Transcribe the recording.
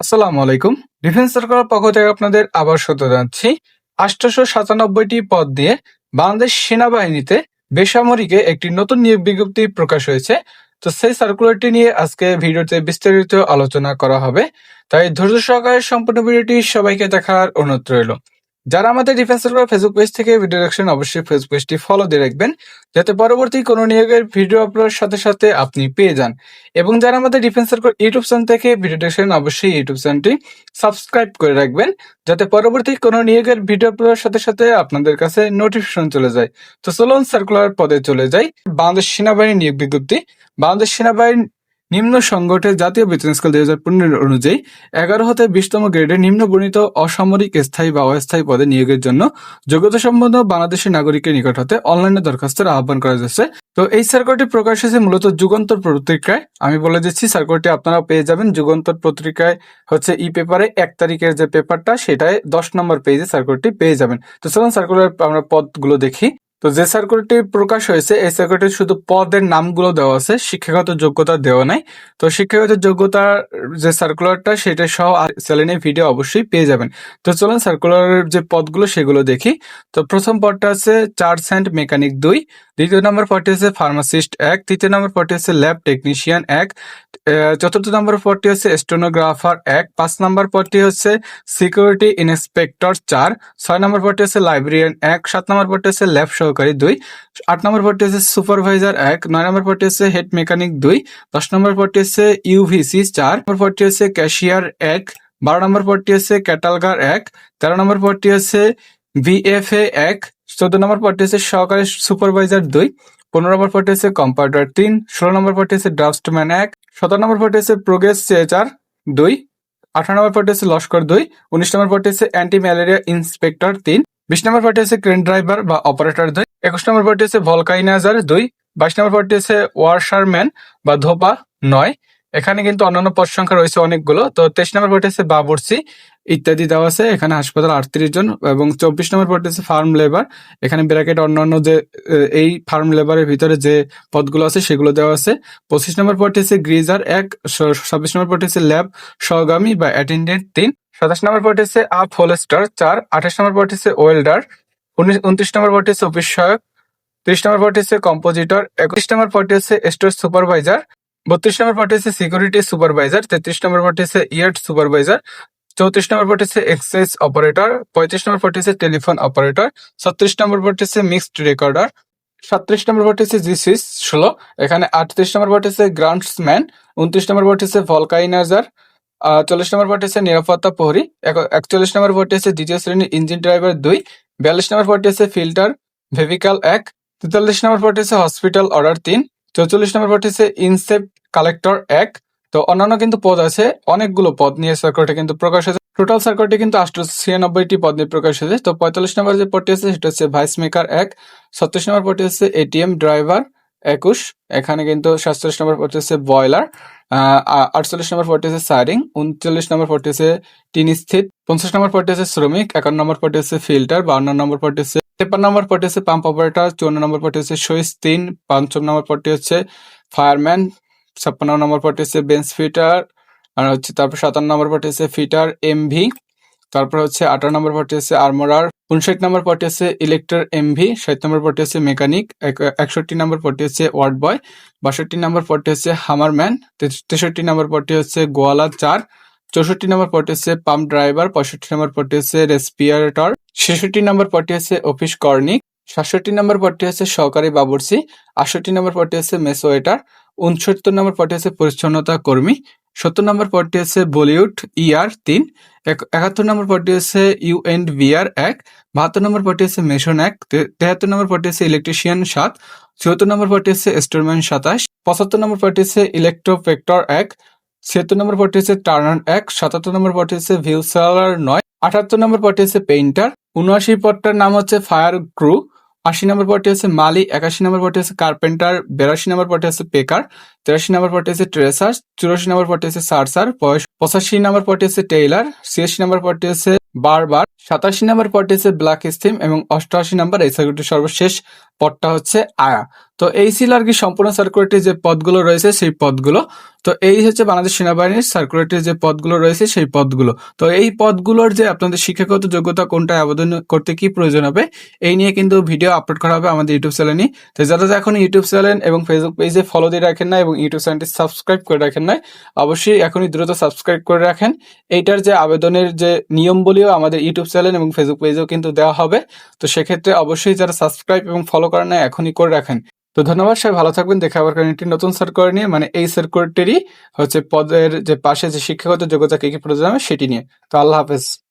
আসসালামু আলাইকুম। ডিফেন্স সার্কেলের পক্ষ থেকে আপনাদের আবার সত্য জানাচ্ছি। আষ্টশো সাতানব্বইটি পদ দিয়ে বাংলাদেশ সেনাবাহিনীতে বেসামরিকে একটি নতুন নিয়োগ বিজ্ঞপ্তি প্রকাশ হয়েছে। তো সেই সার্কুলারটি নিয়ে আজকে ভিডিওতে বিস্তারিত আলোচনা করা হবে। তাই ধৈর্য সহকারে সম্পূর্ণ ভিডিওটি সবাইকে দেখার অনুরোধ রইল। যারা আমাদের ডিফেন্স সার্কুলার ফেসবুক পেজ থেকে ভিডিও দেখছেন অবশ্যই ফেসবুক পেজটি ফলো দিয়ে রাখবেন, যাতে পরবর্তী কোনো নিয়োগের ভিডিও আপলোডের সাথে সাথে আপনি পেয়ে যান। এবং যারা আমাদের ডিফেন্স সার্কেল ইউটিউব চ্যানেল থেকে ভিডিও দেখছেন অবশ্যই ইউটিউব চ্যানেলটি সাবস্ক্রাইব করে রাখবেন, যাতে পরবর্তী কোনো নিয়োগের ভিডিও আপলোডের সাথে সাথে আপনাদের কাছে নোটিফিকেশন চলে যায়। তো চলুন সার্কুলার পদে চলে যাই। বাংলাদেশ সেনাবাহিনী নিয়োগ বিজ্ঞপ্তি। বাংলাদেশ সেনাবাহিনী নিম্ন সংগঠনের জাতীয় বেতন স্কেল দুই হাজার পনেরো অনুযায়ী এগারো হতে বিশতম গ্রেডে নিম্ন গণিত অসামরিক স্থায়ী বা অস্থায়ী পদে নিয়োগের জন্য যোগ্যতা সম্বন্ধ বাংলাদেশের নাগরিকের নিকট হতে অনলাইনে দরখাস্তের আহ্বান করা যাচ্ছে। তো এই সার্কুলারটি প্রকাশ হয়েছে মূলত যুগান্তর পত্রিকায়। আমি বলে দিচ্ছি সার্কুলারটি আপনারা পেয়ে যাবেন। যুগান্তর পত্রিকায় হচ্ছে ই পেপারে এক তারিখের যে পেপারটা সেটায় দশ নম্বর পেজে সার্কুলারটি পেয়ে যাবেন। তো চলুন সার্কুলার আমরা পদগুলো দেখি। তো যে সার্কুলারটি প্রকাশ হয়েছে, এই সার্কুলারটি শুধু পদের নামগুলো দেওয়া আছে, শিক্ষাগত যোগ্যতা দেওয়া নাই। তো শিক্ষাগত যোগ্যতার যে সার্কুলারটা সেটা সহ চ্যানেলে ভিডিও অবশ্যই পেয়ে যাবেন। তো চলুন সার্কুলারের যে পদগুলো, সেগুলো দেখি। তো প্রথম পদটা আছে চার্জ অ্যান্ড মেকানিক দুই, দ্বিতীয় নম্বর পদটি হচ্ছে ফার্মাসিস্ট এক, তৃতীয় নম্বর পদটি হচ্ছে ল্যাব টেকনিশিয়ান এক চতুর্থ নম্বর পদটি হচ্ছে স্টোনোগ্রাফার এক, পাঁচ নম্বর পদটি হচ্ছে সিকিউরিটি ইন্সপেক্টর চার, ছয় নম্বর পদটি হচ্ছে লাইব্রেরিয়ান এক, সাত নম্বর পদটি হচ্ছে ল্যাব সহকারী দুই আট নম্বর পদটি হচ্ছে সুপারভাইজার এক নয় নম্বর পদটি হচ্ছে হেড মেকানিক দুই দশ নম্বর পদটি হচ্ছে ইউভিসি চার নম্বর পদটি হচ্ছে ক্যাশিয়ার এক বারো নম্বর পদটি হচ্ছে ক্যাটালগার এক তেরো নম্বর পদটি হচ্ছে ভিএফএ এক চোদ্দ নম্বর পদটি হচ্ছে সহকারী সুপারভাইজার দুই পনেরো নম্বর পদটি হচ্ছে কম্পাউন্ডার তিন ষোলো নম্বর পদটি হচ্ছে ড্রাফটম্যান এক সতেরো নম্বর পদটি হচ্ছে প্রোগ্রেস চেচার দুই আঠারো নম্বর পদটি হচ্ছে লস্কর দুই উনিশ নম্বর পদটি হচ্ছে অ্যান্টি ম্যালেরিয়া ইন্সপেক্টর তিন বিশ নম্বর পদটি হচ্ছে ক্রেন ড্রাইভার বা অপারেটর দুই একুশ নম্বর পদটি হচ্ছে ভলকাইনাজার দুই, বাইশ নম্বর পদটি হচ্ছে ওয়ার্সারম্যান বা ধোপা নয়। এখানে কিন্তু অন্যান্য পদ সংখ্যা রয়েছে অনেকগুলো। তো তেইশ নম্বর পদটি হচ্ছে বাবুর্চি ইত্যাদি দেওয়া আছে। এখানে হাসপাতাল আটত্রিশ জন এবং চব্বিশ নম্বর পদটি হচ্ছে ফার্ম লেবার। এখানে ব্র্যাকেট অন্যান্য যে এই ফার্ম লেবারের ভিতরে যে পদগুলো আছে সেগুলো দেওয়া আছে। পঁচিশ নম্বর পদটি হচ্ছে গ্রিজার এক ছাব্বিশ নম্বর পদটি হচ্ছে ল্যাব সহগামী বা অ্যাটেন্ডেন্ট তিন। সাতাশ নম্বর পদটি হচ্ছে আপ হোলস্টার চার, আঠাশ নম্বর পদটি হচ্ছে ওয়েল্ডার উনত্রিশ নম্বর পদটি হচ্ছে অফিস সহায়ক ত্রিশ নম্বর পদটি হচ্ছে কম্পোজিটর একত্রিশ নম্বর পদটি হচ্ছে স্টোর সুপারভাইজার বত্রিশ নম্বর পদটি হচ্ছে সিকিউরিটি সুপারভাইজার তেত্রিশ নম্বর পদটি হচ্ছে ইয়ার্ড সুপারভাইজার চৌত্রিশ নম্বর পদটি হচ্ছে এক্সাইজ অপারেটর পঁয়ত্রিশ নম্বর পদটি হচ্ছে টেলিফোন অপারেটর ছত্রিশ নম্বর পদটি হচ্ছে মিক্সড রেকর্ডার সাতত্রিশ নম্বর পদটি হচ্ছে জিসিস ষোলো এখানে আটত্রিশ নম্বর পদটি হচ্ছে গ্রান্টসম্যান উনত্রিশ নম্বর পদটি হচ্ছে ভলকাইনাজার চল্লিশ নম্বর পদটি হচ্ছে নিরাপত্তা প্রহরী এক- একচল্লিশ নম্বর পদটি হচ্ছে দ্বিতীয় শ্রেণির ইঞ্জিন ড্রাইভার দুই বিয়াল্লিশ নম্বর পদটি হচ্ছে ফিল্টার ভেভিকাল এক, তেতাল্লিশ নম্বর পয়েন্ট হচ্ছে হসপিটাল অর্ডার তিন, চৌচল্লিশ নম্বর পয়েন্ট হচ্ছে ইনসেপ্ট কালেক্টর এক। তো অন্যান্য কিন্তু পদ আছে, অনেকগুলো পদ নিয়ে সার্কুলারটা কিন্তু প্রকাশ হয়েছে। টোটাল সার্কুলারটি কিন্তু আটশো ছিয়ানব্বইটি পদ নিয়ে প্রকাশ হয়েছে। তো পঁয়তাল্লিশ নম্বর যে পদটি আছে, সেটা হচ্ছে ভাইস মেকার এক, ছত্রিশ নম্বর পদটি হচ্ছে এটিএম ড্রাইভার একুশ এখানে কিন্তু সাতচল্লিশ নম্বর হচ্ছে বয়লার আটচল্লিশ নম্বর হচ্ছে সাইরিং উনচল্লিশ নম্বর হচ্ছে টিন স্থিত পঞ্চাশ নম্বর হচ্ছে শ্রমিক একান্ন নম্বর হচ্ছে ফিল্টার বাউন্ন নম্বর হচ্ছে তেপান্ন নম্বর হচ্ছে পাম্প অপারেটর চুয়ান্ন নম্বর হচ্ছে সুইচ তিন পঞ্চান্ন নম্বর পদটি হচ্ছে ফায়ারম্যান ছাপ্পান্ন নম্বর হচ্ছে বেঞ্চ ফিটার আর হচ্ছে তারপর সাতান্ন নম্বর হচ্ছে ফিটার এমভি তারপর হচ্ছে আঠারো নম্বর হচ্ছে আর্মোরার উনষাট নম্বর পদটি হচ্ছে ইলেকট্রার এমভি ষাট নম্বর পদটি হচ্ছে মেকানিক একষট্টি নম্বর পদটি হচ্ছে ওয়ার্ড বয় বাষট্টি নম্বর পদটি হচ্ছে হামারম্যান তেষট্টি নম্বর পদটি হচ্ছে গোয়ালা চার চৌষট্টি নম্বর পদটি হচ্ছে পাম্প ড্রাইভার পঁয়ষট্টি নম্বর পদটি হচ্ছে রেসপিয়ারেটর ছেষট্টি নম্বর পদটি হচ্ছে অফিস কর্নিক সাতষট্টি নম্বর পদটি হচ্ছে সহকারী বাবুর্চি আটষট্টি নম্বর পদটি হচ্ছে মেসোয়েটার উনসত্তর নম্বর পদটি হচ্ছে পরিচ্ছন্নতা কর্মী সত্তর নম্বর পদটি হচ্ছে বলিউড ইআর তিন একাত্তর নম্বর পদটি হচ্ছে ইউ এন্ড বিআর এক বাহাত্তর নম্বর পদটি হচ্ছে মেশন এক তেহাত্তর নম্বর পদটি হচ্ছে ইলেকট্রিশিয়ান সাত চুয়াত্তর নম্বর পদটি হচ্ছে স্টোরম্যান সাতাশ পঁচাত্তর নম্বর পদটি হচ্ছে ইলেকট্রোপেক্টর এক ছিয়াত্তর নম্বর পদটি হচ্ছে টার্নার এক সাতাত্তর নম্বর পদটি হচ্ছে ভিউসালার নয় আটাত্তর নম্বর পদটি হচ্ছে পেইন্টার উনআশি পদটার নাম হচ্ছে ফায়ার ক্রু আশি নম্বর পদটি হচ্ছে মালি একাশি নম্বর পদটি হচ্ছে কার্পেন্টার বিরাশি নম্বর পদটি হচ্ছে পেকার তিরাশি নম্বর পদটি হচ্ছে ট্রেসার চুরাশি নম্বর পদটি হচ্ছে সার্সার পঁচাশি নম্বর পদটি হচ্ছে টেইলার ছিয়াশি নম্বর পদটি হচ্ছে বারবার সাতাশি নম্বর পদটি হচ্ছে ব্ল্যাক স্টিম এবং অষ্টআশি নম্বর এই সার্কুইটের সর্বশেষ পদটা হচ্ছে আয়া। তো এই ছিল আর কি সম্পূর্ণ সার্কুলেটের যে পদগুলো রয়েছে সেই পদগুলো। তো এই হচ্ছে বাংলাদেশ সেনাবাহিনীর সার্কুলেটের যে পদগুলো রয়েছে সেই পদগুলো। তো এই পদগুলোর যে আপনাদের শিক্ষাগত যোগ্যতা কোনটা আবেদন করতে কি প্রয়োজন হবে, এই নিয়ে কিন্তু ভিডিও আপলোড করা হবে আমাদের ইউটিউব চ্যানেলে তো যারা যারা এখন ইউটিউব চ্যানেল এবং ফেসবুক পেজে ফলো দিয়ে রাখেন না এবং ইউটিউব চ্যানেলটি সাবস্ক্রাইব করে রাখেন না অবশ্যই এখনই দ্রুত সাবস্ক্রাইব করে রাখেন। এইটার যে আবেদনের যে নিয়মবলীও আমাদের ইউটিউব চ্যানেল এবং ফেসবুক পেজেও কিন্তু দেওয়া হবে। তো সেক্ষেত্রে অবশ্যই যারা সাবস্ক্রাইব এবং ফলো করেন না এখনই করে রাখেন। তো ধন্যবাদ, সবাই ভালো থাকবেন। দেখা আবার কারণ একটি নতুন সার্কুলার নিয়ে। মানে এই সার্কুলারটিরই হচ্ছে পদের যে পাশে যে শিক্ষাগত যোগ্যতা কি কি প্রয়োজন সেটি নিয়ে। তো আল্লাহ হাফেজ।